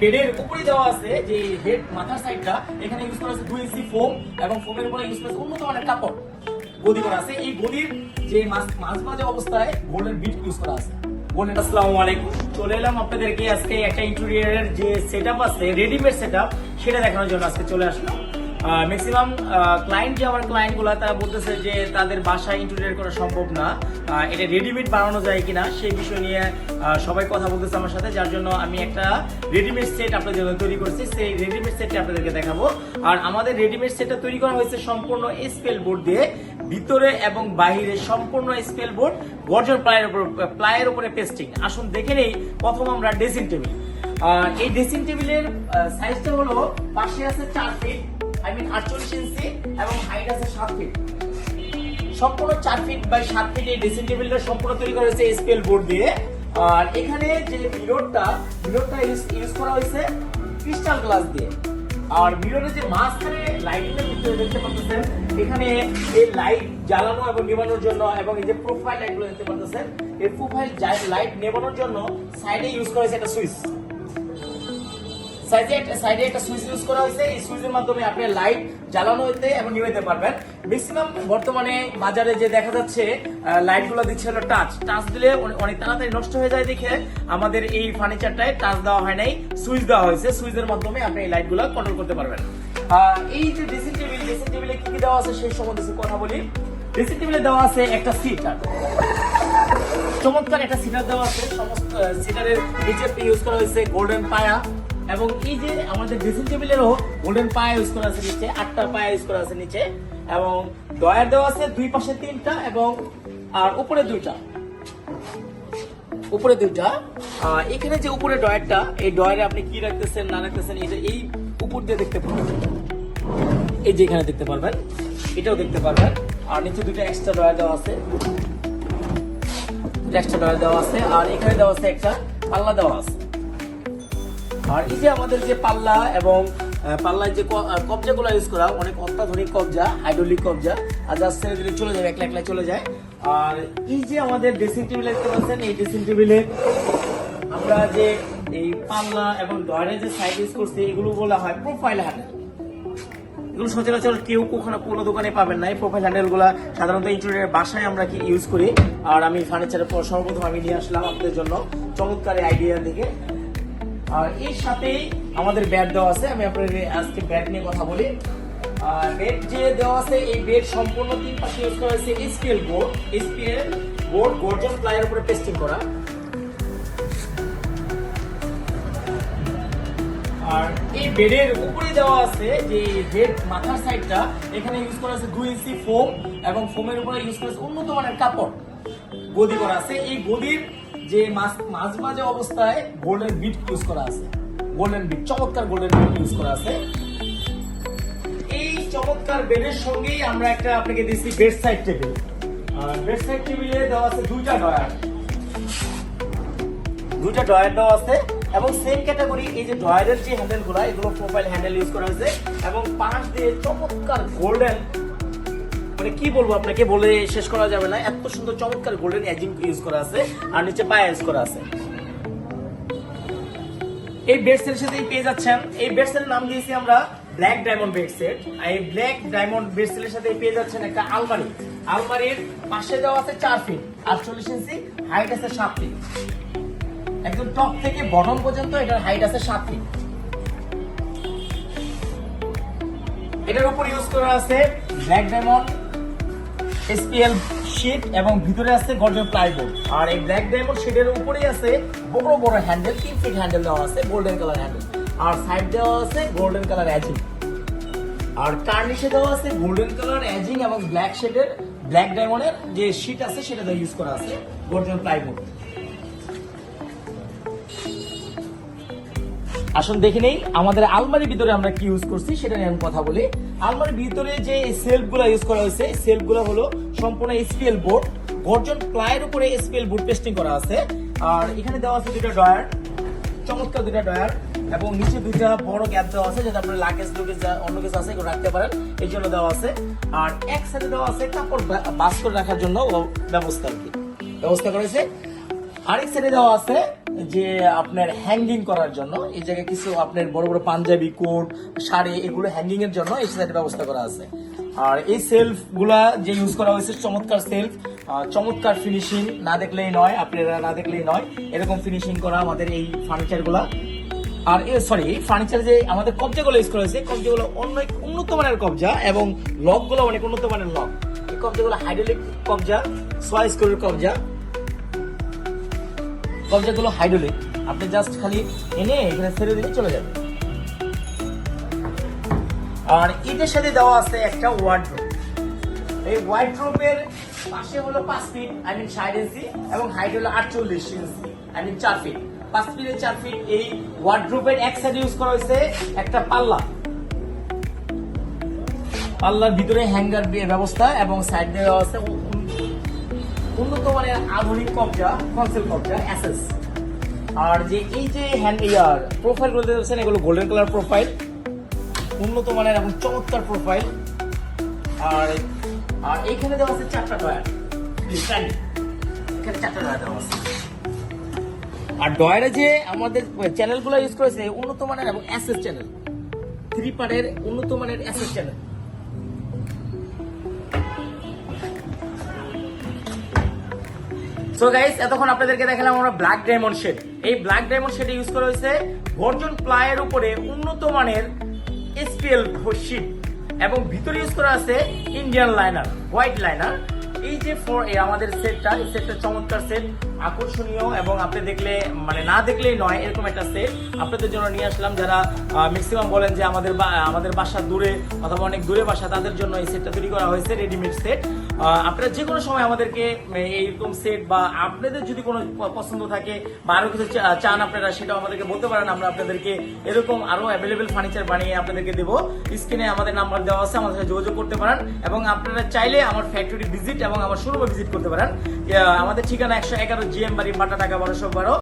বেডের উপরে দেওয়া আছে, যে মাথার সাইডটা এখানে ইউজ করা আছে ইঞ্চি ফোম এবং ফোমের উপরে ইউজ করা উন্নত মানের কাপড়। গদি করা আছে। এই গদির যে মাছ মাছ অবস্থায় গোল্ডেন বিট ইউজ করা আছে। বলেন, আসসালামু আলাইকুম। চলে এলাম আপনাদেরকে আজকে একটা ইন্টেরিয়ারের যে সেট আছে রেডিমেড সেটআপ সেটা দেখানোর জন্য আজকে চলে আসলাম। ম্যাক্সিমাম ক্লায়েন্ট যে আমার ক্লায়েন্টগুলো তারা বলতেছে যে তাদের বাসায় ইন্টেরিয়র করা সম্ভব না। এটা রেডিমেড বানানো যায় কিনা, সেই বিষয় নিয়ে সবাই কথা বলতেছে আমার সাথে, যার জন্য আমি একটা রেডিমেড সেট আপনাদের জন্য তৈরি করছি। সেই রেডিমেড সেটটা আপনাদেরকে দেখাবো। আর আমাদের রেডিমেড সেটটা তৈরি করা হয়েছে সম্পূর্ণ স্পেল বোর্ড দিয়ে। ভিতরে এবং বাইরে সম্পূর্ণ স্পেল বোর্ড গর্জন প্লায়ের উপর, প্লায়ের উপরে পেস্টিং আসুন দেখে নেই, প্রথম আমরা ড্রেসিং টেবিল এই ড্রেসিং টেবিলের সাইজটা হলো, পাশে আছে চার ফিট আই মিন আটচল্লিশ ইঞ্চি এবং হাইট আছে সাত ফিট সম্পূর্ণ চার ফিট বাই সাত ফিট এই ড্রেসিং টেবিলটা সম্পূর্ণ তৈরি করা হয়েছে স্পেল বোর্ড দিয়ে। আর এখানে যে মিররটা মিররটা ইউজ করা হয়েছে ক্রিস্টাল গ্লাস দিয়ে। আর মিররের যে মাঝখানে লাইটটা ভিতরে দেখতে পাচ্ছেন, এখানে এই লাইট জ্বালানো এবং নেবানোর জন্য এবং এই যে প্রোফাইল লাইটগুলো দেখতে পাচ্ছেন, এই প্রোফাইল লাইট নেবানোর জন্য সাইডে ইউজ করা হয়েছে একটা সুইচ সাইডে একটা সাইডে একটা সুইচ ইউজ করা হয়েছে। এই সুইচের মাধ্যমে আপনি লাইট জ্বালানো হতে এবং নিভাইতে পারবেন। ম্যাক্সিমাম বর্তমানে বাজারে যে দেখা যাচ্ছে লাইটগুলো দিচ্ছে হলো টাচ টাচ দিলে অনেক তাড়াতাড়ি নষ্ট হয়ে যায় দেখে। আমাদের এই ফার্নিচারটায় টাচ দেওয়া হয় নাই, সুইচ দেওয়া হয়েছে। সুইচের মাধ্যমে আপনি এই লাইটগুলো কন্ট্রোল করতে পারবেন। এই যে ড্রেসিং টেবিল ড্রেসিং টেবিলে কি কি দেওয়া আছে সেই সম্বন্ধে কথা বলি। ড্রেসিং টেবিলে দেওয়া আছে একটা সিট চমৎকার একটা সিটার দেওয়া আছে। সমস্ত সিটারের নিচে ইউজ করা হয়েছে গোল্ডেন পায়া। এবং এই যে আমাদের ড্রেসিং টেবিলেরও গোল্ডেন পায়া ইউজ করা আছে নিচে, আটটা পায়া ইউজ করা আছে নিচে, এবং ডয়ার দেওয়া আছে দুই পাশে তিনটা এবং, আর উপরে দুইটা। উপরে দুইটা। এখানে যে উপরে ডয়ারটা এই ডয়ারে আপনি কি রাখতেছেন, না রাখতেছেন এটা এই উপর দিয়ে দেখতে পাবেন এই যে এখানে দেখতে পারবেন, এটাও দেখতে পারবেন। আর নিচে দুটো এক্সট্রা ডয়ার দেওয়া আছে। এক্সট্রা ডয়ার দেওয়া আছে। আর এখানে দেওয়া আছে একটা পাল্লা দেওয়া আছে। আর এই যে আমাদের যে পাল্লা এবং পাল্লায় যে কবজাগুলো ইউজ করা, অনেক অত্যাধুনিক কবজা হাইড্রোলিক কবজা, আর যার ছেড়ে দিলে চলে যাবে, একলা একলা চলে যায়। আর এই যে আমাদের ড্রেসিং টেবিলে দেখতে পাচ্ছেন, এই ড্রেসিং টেবিলে আমরা যে এই পাল্লা এবং ডয়ারের যে সাইড ইউজ করছি, এগুলো বলা হয় প্রোফাইল হ্যান্ডেল এগুলো সচরাচর কেউ কখনো কোনো দোকানে পাবেন না। এই প্রোফাইল হ্যান্ডেলগুলা সাধারণত ইন্টেরিয়র বাসায় আমরা কি ইউজ করি। আর আমি ফার্নিচারের পর সর্বপ্রথম আমি নিয়ে আসলাম আপনাদের জন্য। চমৎকার আইডিয়া দিকে আর এর সাথেই আমাদের ব্যাট দেওয়া আছে। আমি আপনাদের আজকে ব্যাট নিয়ে কথা বলি। বেড যে দেওয়া আছে, এই বেড সম্পূর্ণ তিন পাশে ইউজ করা হয়েছে স্পিএল বোর্ড স্পিএল বোর্ড গর্জন প্লাইয়ের উপরে পেস্টিং করা। আর এই বেডের উপরে দেওয়া আছে যে বেড মাথার সাইডটা এখানে ইউজ করা আছে দুই ইঞ্চি ফোম এবং ফোমের উপরে ইউজ করা আছে উন্নত মানের কাপড়। গদি করা আছে। এই গদির যে মাছ ভাজা অবস্থায় গোল্ডেন বিট ইউজ করা আছে। গোল্ডেন বিট চমৎকার গোল্ডেন বিট ইউজ করা আছে। এই চমৎকার বেডের সঙ্গেই আমরা একটা আপনাকে দিচ্ছি bed side table bed side টেবিলে দেওয়া আছে দুইটা ডয়ার দুইটা ডয়ার দেওয়া আছে এবং সেম ক্যাটাগরি এই যে ডয়ারের যে হ্যান্ডেলগুলো, এগুলো প্রোফাইল হ্যান্ডেল ইউজ করা হয়েছে। এবং পাশ দিয়ে চমৎকার গোল্ডেন মানে কি বলব আপনাকে, বলে শেষ করা যাবে না। এত সুন্দর চমৎকার গোল্ডেন এজিং ইউজ করা আছে, আর নিচে পায়া ইউজ করা আছে। এই বেড সেটের সাথে পেয়ে যাচ্ছেন। এই বেড সেটের নাম দিয়েছি আমরা ব্ল্যাক ডায়মন্ড বেড সেট আর এই ব্ল্যাক ডায়মন্ড বেড সেটের সাথে পেয়ে যাচ্ছেন একটা আলমারি। আলমারির পাশে দেওয়া আছে চার ফিট আটচল্লিশ ইঞ্চি হাইট আছে সাত ফিট একদম টপ থেকে বটম পর্যন্ত এটার হাইট আছে সাত ফিট এটার উপর ইউজ করা আছে ব্ল্যাক ডায়মন্ড এসপিএল শীট এবং ভিতরে আছে গর্জন প্লাইবোর্ড আর এই ব্ল্যাক ডায়মন্ড শীটের উপরেই আছে বড় বড় হ্যান্ডেল তিন ফিট হ্যান্ডেল দেওয়া আছে গোল্ডেন কালার হ্যান্ডেল আর সাইড দেওয়া আছে গোল্ডেন কালার অ্যাজিং আর কার্নিশে দেওয়া আছে গোল্ডেন কালার অ্যাজিং এবং ব্ল্যাক শেডের ব্ল্যাক ডায়মন্ডের যে শীট আছে সেটা ইউজ করা আছে গোল্ডেন প্লাইবোর্ড আসুন দেখে নেই, আমাদের আলমারির ভিতরে আমরা কি ইউজ করছি সেটা নিয়ে আমি কথা বলি। আলমারির ভিতরে যে সেলফগুলো ইউজ করা হয়েছে সেলফগুলো হলো সম্পূর্ণ এসপিএল বোর্ড গর্জন প্লাইয়ের উপরে এসপিএল বোর্ড পেস্টিং করা আছে। আর এখানে দেওয়া আছে দুটো ডয়ার চমৎকার দুটো ডয়ার এবং নিচে দুইটা বড় গ্যাপ দেওয়া আছে যাতে আপনার লাগেজ লুগেজ অন্য কিছু আছে এগুলো রাখতে পারেন। এই জন্য দেওয়া আছে। আর এক সাইডে দেওয়া আছে কাপড় বাস করে রাখার জন্য ব্যবস্থা আর কি। ব্যবস্থা করেছে আরেক সাইডে দেওয়া আছে যে আপনার হ্যাঙ্গিং করার জন্য। এই জায়গায় কিছু আপনার বড় বড় পাঞ্জাবি কোট, শাড়ি, এগুলো হ্যাঙ্গিং এর জন্য এই সাইডে ব্যবস্থা করা আছে। আর এই সেলফগুলা যে ইউজ করা হয়েছে, চমৎকার সেলফ চমৎকার ফিনিশিং না দেখলেই নয়, আপনারা না দেখলেই নয়, এরকম ফিনিশিং করা আমাদের এই ফার্নিচারগুলা। আর সরি ফার্নিচার যে আমাদের কবজাগুলো ইউজ করা হয়েছে, কবজাগুলো অনেক উন্নত মানের কবজা এবং লকগুলো অনেক উন্নত মানের লক এই কবজাগুলো হাইড্রোলিক কবজা সোয়া স্কোরের কবজা। কবজাগুলো হাইড্রোলিক আপনি জাস্ট খালি এনে এখানে ছেড়ে দিলে চলে যাবে। আর এটার সাথে দেওয়া আছে একটা ওয়ার্ড্রোব এই ওয়ার্ড্রোবের পাশে হলো পাঁচ ফিট আই মিন ষাট ইঞ্চি এবং হাইট হলো আটচল্লিশ ইঞ্চি আই মিন চার ফিট পাঁচ ফিটের চার ফিট এই ওয়ার্ড্রোবের এক সাইডে ইউজ করা হয়েছে একটা পাল্লা। পাল্লার ভিতরে হ্যাঙ্গার ব্যবস্থা এবং সাইড দেওয়া আছে উন্নত মানের আধুনিক কবজা কনসেল কবজা অ্যাসেস আর যে এই যে হ্যান্ড ইয়ার প্রোফাইলগুলো দেখছেন এগুলো গোল্ডেন কালার প্রোফাইল উন্নত মানের এবং চমৎকার প্রোফাইল আর আর এইখানে দেওয়া আছে চারটা ডয়ার এখানে চারটা ডয়ার দেওয়া আর ডয়ারে যে আমাদের চ্যানেলগুলো ইউজ করেছে উন্নত মানের এবং অ্যাসেস চ্যানেল থ্রি পার্টের উন্নত মানের অ্যাসেস চ্যানেল সো গাইস এতক্ষণ আপনাদেরকে দেখালাম আমরা ব্ল্যাক ডায়মন্ড শেড এই ব্ল্যাক ডায়মন্ড শেড ইউজ করা হয়েছে গর্জন প্লায়ের উপরে উন্নত মানের এসপিএল শিট এবং ভিতরে ইউজ করা আছে ইন্ডিয়ান লাইনার হোয়াইট লাইনার এই যে ফর আমাদের সেটটা এই সেটটা চমৎকার সেট আকর্ষণীয় এবং আপনি দেখলে মানে না দেখলেই নয়, এরকম একটা সেট আপনাদের জন্য নিয়ে আসলাম। যারা ম্যাক্সিমাম বলেন যে আমাদের আমাদের বাসা দূরে অথবা অনেক দূরে বাসা, তাদের জন্য এই সেটটা তৈরি করা হয়েছে রেডিমেড সেট আপনারা যে কোনো সময় আমাদেরকে এইরকম সেট বা আপনাদের যদি কোনো পছন্দ থাকে বা আরও কিছু চান আপনারা, সেটাও আমাদেরকে বলতে পারেন। আমরা আপনাদেরকে এরকম আরও অ্যাভেলেবেল ফার্নিচার বানিয়ে আপনাদেরকে দেবো। স্ক্রিনে আমাদের নাম্বার দেওয়া আছে, আমাদের সাথে যোগাযোগ করতে পারেন। এবং আপনারা চাইলে আমার ফ্যাক্টরি ভিজিট এবং আমার শোরুমে ভিজিট করতে পারেন। আমাদের ঠিকানা একশো এগারো জিএম বাড়ি পাটা টাকা বড় সব বারো